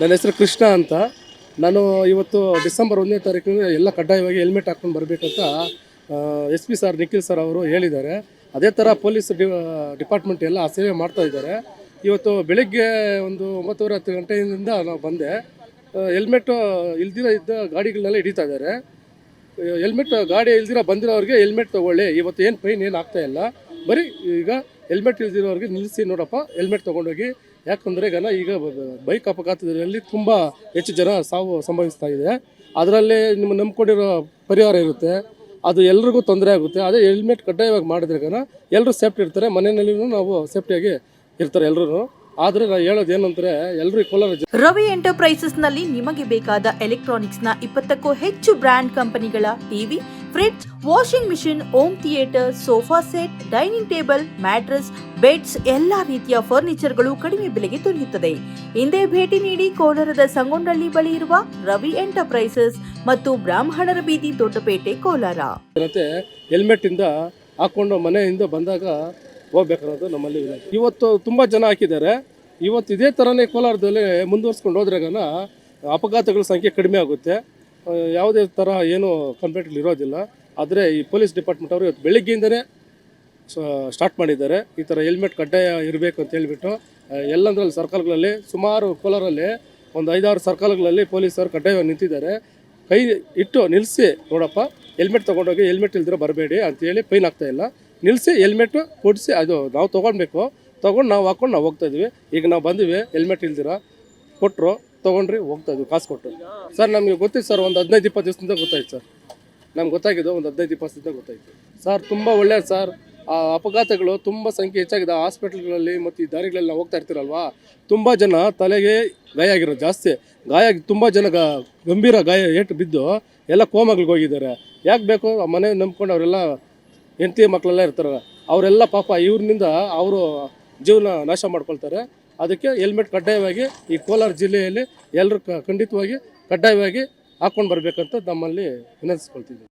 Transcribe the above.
ನನ್ನ ಹೆಸರು ಕೃಷ್ಣ ಅಂತ. ನಾನು ಇವತ್ತು ಡಿಸೆಂಬರ್ ಒಂದನೇ ತಾರೀಕಿನ ಎಲ್ಲ ಕಡ್ಡಾಯವಾಗಿ ಹೆಲ್ಮೆಟ್ ಹಾಕ್ಕೊಂಡು ಬರಬೇಕಂತ S P sir Nikhil sir ಅವರು ಹೇಳಿದ್ದಾರೆ. ಅದೇ ಥರ ಪೊಲೀಸ್ ಡಿ, ಡಿಪಾರ್ಟ್ಮೆಂಟ್ ಎಲ್ಲ ಸೇವೆ ಮಾಡ್ತಾ ಇದ್ದಾರೆ. ಇವತ್ತು ಬೆಳಿಗ್ಗೆ ಒಂದು ಒಂಬತ್ತುವರೆ ಹತ್ತು ಗಂಟೆಯಿಂದ ನಾವು ಬಂದೆ. ಹೆಲ್ಮೆಟ್ ಇಲ್ದಿರ ಇದ್ದ ಗಾಡಿಗಳನ್ನೆಲ್ಲ ಹಿಡಿತಾ ಇದ್ದಾರೆ. ಹೆಲ್ಮೆಟ್ ಗಾಡಿ ಇಲ್ದಿರ ಬಂದಿರೋರಿಗೆ ಹೆಲ್ಮೆಟ್ ತಗೊಳ್ಳಿ. ಇವತ್ತು ಏನು ಫೈನ್ ಏನು ಆಗ್ತಾಯಿಲ್ಲ ಬರೀ ಈಗ ಹೆಲ್ಮೆಟ್ ಇಲ್ದಿರೋರಿಗೆ ನಿಲ್ಲಿಸಿ ನೋಡಪ್ಪ, ಹೆಲ್ಮೆಟ್ ತೊಗೊಂಡೋಗಿ. ಯಾಕಂದರೆ ಗನ ಈಗ ಬೈಕ್ ಅಪಘಾತದಲ್ಲಿ ತುಂಬ ಹೆಚ್ಚು ಜನ ಸಾವು ಸಂಭವಿಸ್ತಾ ಇದೆ. ಅದರಲ್ಲಿ ನಿಮ್ಮ ನಂಬ್ಕೊಂಡಿರೋ ಪರಿಹಾರ ಇರುತ್ತೆ. ಅದು ಎಲ್ರಿಗೂ ತೊಂದರೆ ಆಗುತ್ತೆ. ಅದೇ ಹೆಲ್ಮೆಟ್ ಕಡ್ಡಾಯವಾಗಿ ಮಾಡಿದ್ರೆ ಗನ ಎಲ್ಲರೂ ಸೇಫ್ಟಿ ಇರ್ತಾರೆ. ಮನೆಯಲ್ಲಿಯೂ ನಾವು ಸೇಫ್ಟಿಯಾಗಿ ಇರ್ತಾರೆ ಎಲ್ಲರೂ ಆದರೆ ಹೇಳೋದು ಏನಂದ್ರೆ ಎಲ್ಲರೂ ಕೋಲಾರ ಎಂಟರ್ಪ್ರೈಸಸ್ನಲ್ಲಿ ನಿಮಗೆ ಬೇಕಾದ ಎಲೆಕ್ಟ್ರಾನಿಕ್ಸ್ನ ಇಪ್ಪತ್ತಕ್ಕೂ ಹೆಚ್ಚು ಬ್ರ್ಯಾಂಡ್ ಕಂಪನಿಗಳ TV fridge washing machine home theatre sofa set dining table mattress beds ಎಲ್ಲಾ ರೀತಿಯ ಫರ್ನಿಚರ್ಗಳು ಕಡಿಮೆ ಬೆಲೆಗೆ ದೊರೆಯುತ್ತದೆ. ಹಿಂದೆ ಭೇಟಿ ನೀಡಿ ಕೋಲಾರದ ಸಂಗೊಂಡಳ್ಳಿ ಬಳಿ ಇರುವ ರವಿ ಎಂಟರ್ಪ್ರೈಸಸ್ ಮತ್ತು ಬ್ರಾಹ್ಮಣರ ಬೀದಿ ದೊಡ್ಡಪೇಟೆ ಕೋಲಾರ. ಹೆಲ್ಮೆಟ್ ಇಂದ ಹಾಕೊಂಡು ಮನೆಯಿಂದ ಬಂದಾಗ ಹೋಗ್ಬೇಕನ್ನೋದು ನಮ್ಮಲ್ಲಿ ಇವತ್ತು ತುಂಬಾ ಜನ ಹಾಕಿದ್ದಾರೆ. ಇವತ್ತು ಇದೇ ಥರನೇ ಕೋಲಾರದಲ್ಲಿ ಮುಂದುವರ್ಸ್ಕೊಂಡು ಹೋದ್ರಾಗನ ಅಪಘಾತಗಳ ಸಂಖ್ಯೆ ಕಡಿಮೆ ಆಗುತ್ತೆ. ಯಾವುದೇ ಥರ ಏನು ಕಂಪ್ಲೇಂಟ್ಗಳು ಇರೋದಿಲ್ಲ. ಆದರೆ ಈ ಪೊಲೀಸ್ ಡಿಪಾರ್ಟ್ಮೆಂಟ್ ಅವರು ಇವತ್ತು ಬೆಳಿಗ್ಗೆಯಿಂದನೇ ಸ್ಟಾರ್ಟ್ ಮಾಡಿದ್ದಾರೆ. ಈ ಥರ ಹೆಲ್ಮೆಟ್ ಕಡ್ಡಾಯ ಇರಬೇಕು ಅಂತ ಹೇಳಿಬಿಟ್ಟು ಎಲ್ಲಂದ್ರಲ್ಲಿ ಸರ್ಕಲ್ಗಳಲ್ಲಿ, ಸುಮಾರು ಕೋಲಾರಲ್ಲಿ ಒಂದು ಐದಾರು ಸರ್ಕಲ್ಗಳಲ್ಲಿ ಪೊಲೀಸರು ಕಡ್ಡಾಯವಾಗಿ ನಿಂತಿದ್ದಾರೆ. ಕೈ ಇಟ್ಟು ನಿಲ್ಲಿಸಿ ನೋಡಪ್ಪ, ಹೆಲ್ಮೆಟ್ ತೊಗೊಂಡೋಗಿ, ಹೆಲ್ಮೆಟ್ ಇಲ್ದಿರೋ ಬರಬೇಡಿ ಅಂತೇಳಿ ಪೈನ್ ಆಗ್ತಾಯಿಲ್ಲ ನಿಲ್ಲಿಸಿ ಹೆಲ್ಮೆಟ್ ಕೊಡಿಸಿ, ಅದು ನಾವು ತೊಗೊಳ್ಬೇಕು. ತೊಗೊಂಡು ನಾವು ಹಾಕೊಂಡು ನಾವು ಹೋಗ್ತಾ ಇದ್ವಿ. ಈಗ ನಾವು ಬಂದಿವಿ ಹೆಲ್ಮೆಟ್ ಇಲ್ದಿರ ಕೊಟ್ಟರು ತೊಗೊಂಡ್ರಿ, ಹೋಗ್ತಾ ಇದ್ವಿ, ಕಾಸು ಕೊಟ್ಟು. ಸರ್ ನಮಗೆ ಗೊತ್ತಿತ್ತು ಸರ್ ಒಂದು ಹದಿನೈದು ಇಪ್ಪತ್ತು ದಿವಸದಿಂದ ಗೊತ್ತಾಯ್ತು ಸರ್ ನಮ್ಗೆ ಗೊತ್ತಾಗಿದ್ದು ಒಂದು ಹದಿನೈದು ಇಪ್ಪತ್ತು ಗೊತ್ತಾಯ್ತು. ಸರ್ ತುಂಬ ಒಳ್ಳೆಯದು ಸರ್ ಆ ಅಪಘಾತಗಳು ತುಂಬ ಸಂಖ್ಯೆ ಹೆಚ್ಚಾಗಿದೆ. ಹಾಸ್ಪಿಟ್ಲ್ಗಳಲ್ಲಿ ಮತ್ತು ಈ ದಾರಿಗಳಲ್ಲಿ ನಾವು ಹೋಗ್ತಾ ಇರ್ತೀರಲ್ವಾ? ತುಂಬ ಜನ ತಲೆಗೆ ಗಾಯ ಆಗಿರೋದು ಜಾಸ್ತಿ. ಗಾಯ ತುಂಬ ಜನ ಗಂಭೀರ ಗಾಯ ಏಟು ಬಿದ್ದು ಎಲ್ಲ ಕೋಮಗಳಿಗೆ ಹೋಗಿದ್ದಾರೆ. ಯಾಕೆ ಬೇಕು? ಆ ಮನೆ ನಂಬ್ಕೊಂಡು ಅವರೆಲ್ಲ ಹೆಂಡತಿ ಮಕ್ಕಳೆಲ್ಲ ಇರ್ತಾರೆ ಅವರೆಲ್ಲ ಪಾಪ ಇವ್ರನಿಂದ ಅವರು ಜೀವನ ನಾಶ ಮಾಡ್ಕೊಳ್ತಾರೆ. ಅದಕ್ಕೆ ಹೆಲ್ಮೆಟ್ ಕಡ್ಡಾಯವಾಗಿ ಈ ಕೋಲಾರ ಜಿಲ್ಲೆಯಲ್ಲಿ ಎಲ್ಲರೂ ಖಂಡಿತವಾಗಿ ಕಡ್ಡಾಯವಾಗಿ ಹಾಕ್ಕೊಂಡು ಬರಬೇಕಂತ ನಮ್ಮಲ್ಲಿ ವಿನಂತಿಸ್ಕೊಳ್ತಿದ್ದೀವಿ